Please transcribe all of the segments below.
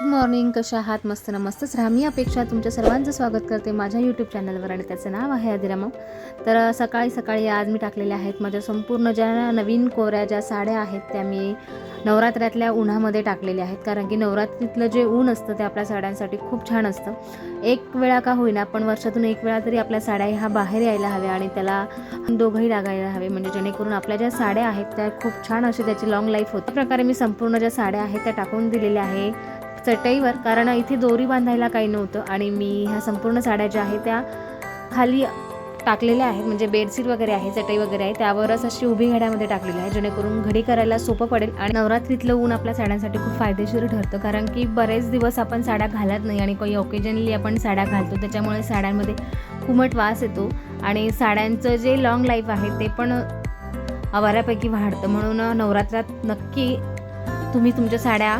Good morning कशा आहात? मस्त ना मस्तच राहा. मी अपेक्षा तुमच्या सर्वांचं स्वागत करते माझ्या यूट्यूब चॅनलवर आणि त्याचं नाव आहे अधिरामा तर सकाळी सकाळी आज मी टाकलेल्या आहेत माझ्या संपूर्ण ज्या नवीन कोऱ्या ज्या साड्या आहेत त्या मी नवरात्रातल्या उन्हामध्ये टाकलेल्या आहेत. कारण की नवरात्रीतलं जे ऊन असतं ते आपल्या साड्यांसाठी खूप छान असतं. एक वेळा का होईना पण वर्षातून एक वेळा तरी आपल्या साड्या ह्या बाहेर यायला हव्या आणि त्याला दोघंही लागायला हवे. म्हणजे जेणेकरून आपल्या ज्या साड्या आहेत त्या खूप छान अशी त्याची लॉंग लाईफ होती. प्रकारे मी संपूर्ण ज्या साड्या आहेत त्या टाकून दिलेल्या आहे. चटईवर कारण इथे दोरी बांधायला काही नव्हतं आणि मी ह्या संपूर्ण साड्या ज्या आहेत त्या खाली टाकलेल्या आहेत म्हणजे बेडशीट वगैरे आहे चटई वगैरे आहे त्यावरच अशी उभी घड्यामध्ये टाकलेली आहे जेणेकरून घडी करायला सोपं पडेल आणि नवरात्रीतलं ऊन आपल्या साड्यांसाठी खूप फायदेशीर ठरतं कारण की बरेच दिवस आपण साड्या घालत नाही आणि काही ओकेजनली आपण साड्या घालतो त्याच्यामुळे साड्यांमध्ये कुमट वास येतो आणि साड्यांचं जे लॉंग लाईफ आहे ते पण बऱ्यापैकी वाढतं. म्हणून नवरात्रात नक्की तुम्ही तुमच्या साड्या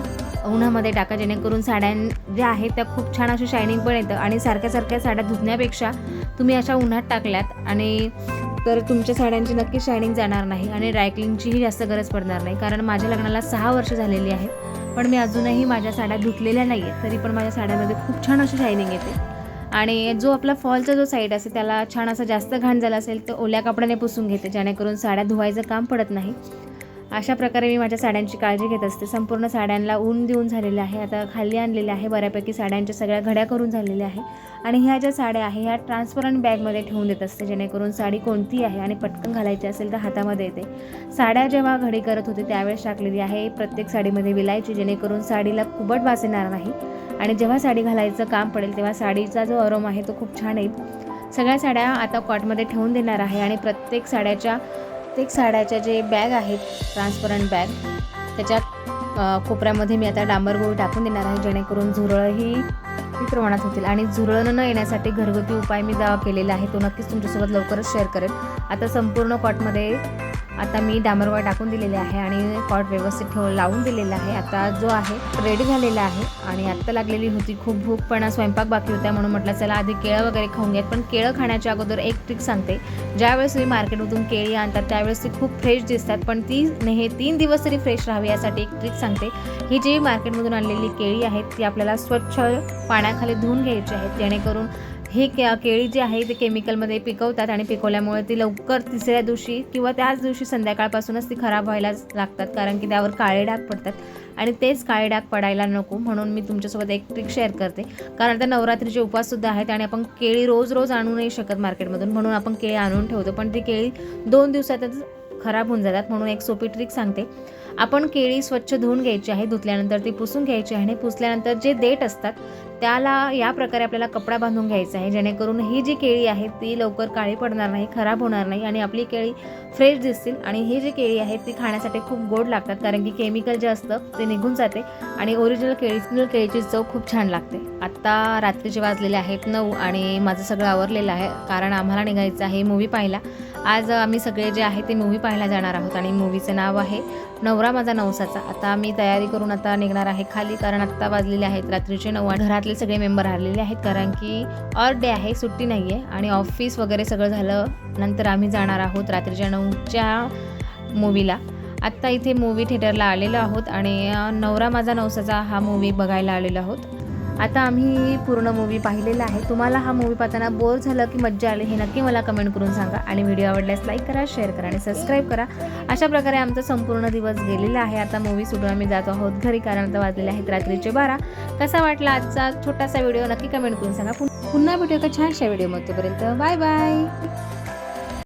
उन्हामध्ये टाका जेणेकरून साड्या ज्या आहेत त्या खूप छान अशी शायनिंग पण येतं. आणि सारख्या सारख्या साड्या धुतण्यापेक्षा तुम्ही अशा उन्हात टाकल्यात आणि तर तुमच्या साड्यांची नक्की शायनिंग जाणार नाही आणि ड्रायक्लिंगचीही जास्त गरज पडणार नाही. कारण माझ्या लग्नाला सहा वर्ष झालेली आहेत. पण मी अजूनही माझ्या साड्या धुतलेल्या नाही आहेत तरी पण माझ्या साड्यामध्ये खूप छान अशी शायनिंग येते. आणि जो आपला फॉलचा जो साईड असेल त्याला छान असा जास्त घाण झाला असेल तर ओल्या कपड्याने पुसून घेते. जेणेकरून साड्या धुवायचं काम पडत नाही. अशा प्रकारे मी माझ्या साड्यांची काळजी घेत असते. संपूर्ण साड्यांना ऊन देऊन झालेलं आहे. आता खाली आणलेले आहे. बऱ्यापैकी साड्यांच्या सगळ्या घड्या करून झालेल्या आहे. आणि ह्या ज्या साड्या आहे ह्या ट्रान्सपरंट बॅगमध्ये ठेवून देत असते. जेणेकरून साडी कोणती आहे आणि पटकन घालायची असेल तर हातामध्ये येते. साड्या जेव्हा घडी करत होते त्यावेळेस टाकलेली आहे. प्रत्येक साडीमध्ये विलायची जेणेकरून साडीला कुबट वाचणार येणार नाही. आणि जेव्हा साडी घालायचं काम पडेल तेव्हा साडीचा जो अरोम आहे तो खूप छान येईल सगळ्या साड्या आता कॉटमध्ये ठेवून देणार आहे. आणि प्रत्येक साड्याच्या प्रत्येक साड्याच्या जे बॅग आहेत ट्रान्सपरंट बॅग त्याच्यात कोपऱ्यामध्ये मी आता डांबर गोळी टाकून देणार आहे जेणेकरून झुरळही कमी प्रमाणात होतील. आणि झुरळ न येण्यासाठी घरगुती उपाय मी दावा केलेला आहे तो नक्कीच तुमच्यासोबत लवकरच शेअर करेन. आता संपूर्ण कॉटमध्ये आता मी डांबरवा टाकून दिलेले आहे आणि कॉट व्यवस्थित ठेव लावून दिलेला आहे. आता जो आहे रेडी झालेला आहे आणि आत्ता लागलेली होती. खूप भूक पण स्वयंपाक बाकी होत्या म्हणून म्हटलं चला आधी केळं वगैरे खाऊन घ्यात पण केळं खाण्याच्या अगोदर एक ट्रिक सांगते. ज्यावेळेस तुम्ही मार्केटमधून केळी आणतात त्यावेळेस ती खूप फ्रेश दिसतात. पण ती हे तीन दिवस तरी फ्रेश राहावी यासाठी एक ट्रिक सांगते. ही जी मार्केटमधून आणलेली केळी आहेत ती आपल्याला स्वच्छ पाण्याखाली धुवून घ्यायची आहेत. जेणेकरून हे के केळी जी आहे ते केमिकलमध्ये पिकवतात आणि पिकवल्यामुळे ती लवकर तिसऱ्या दिवशी किंवा त्याच दिवशी संध्याकाळपासूनच ती खराब व्हायला लागतात कारण की त्यावर काळे डाग पडतात. आणि तेच काळे डाग पडायला नको म्हणून मी तुमच्यासोबत एक ट्रिक शेअर करते. कारण आता नवरात्रीचे उपवाससुद्धा आहेत आणि आपण केळी रोज रोज आणू नाही शकत मार्केटमधून म्हणून आपण केळी आणून ठेवतो. पण ती केळी दोन दिवसातच खराब होऊन जातात म्हणून एक सोपी ट्रिक सांगते. आपण केळी स्वच्छ धुवून घ्यायची आहे धुतल्यानंतर ती पुसून घ्यायची आहे आणि पुसल्यानंतर जे देठ असतात त्याला या प्रकारे आपल्याला कपडा बांधून घ्यायचा आहे. जेणेकरून ही जी केळी आहे ती लवकर काळी पडणार नाही खराब होणार नाही आणि आपली केळी फ्रेश दिसतील आणि ही जी केळी आहे ती खाण्यासाठी खूप गोड लागतात कारण की केमिकल जे असतं ते निघून जाते आणि ओरिजिनल केळी केळीची चव खूप छान लागते. आत्ता रात्रीचे वाजलेले आहेत नऊ आणि माझं सगळं आवरलेलं आहे कारण आम्हाला निघायचं आहे मूवी पाहायला. आज आम्ही सगळे जे आहे ते मूवी पाहायला जाणार आहोत आणि मूवीचं नाव आहे नवरा माझा नवसाचा आता मी तयारी करून आता निघणार आहे खाली कारण आत्ता वाजलेले आहेत रात्रीचे नऊ आणि घरातले सगळे मेंबर आलेले आहेत कारण की ऑर डे आहे सुट्टी नाही आहे आणि ऑफिस वगैरे सगळं झालं नंतर आम्ही जाणार आहोत रात्रीच्या नऊच्या मूवीला आत्ता इथे मूवी थिएटरला आलेलो आहोत आणि नवरा माझा नवसाचा हा मूवी बघायला आलेलो आहोत. आता आम्ही पूर्ण मूवी पाहिलेला आहे. तुम्हाला हा मूवी पाहताना बोर झालं की मज्जा आली हे नक्की मला कमेंट करून सांगा. आणि व्हिडिओ आवडल्यास लाईक करा शेअर करा आणि सबस्क्राईब करा. अशा प्रकारे आमचा संपूर्ण दिवस गेलेला आहे. आता मूवी सुटून आम्ही जात आहोत घरी कारण आता वाजलेले आहेत रात्रीचे बारा. कसा वाटला आजचा छोटासा व्हिडिओ नक्की कमेंट करून सांगा. पुन्हा भेटू एका छानशा व्हिडिओमध्ये तोपर्यंत बाय बाय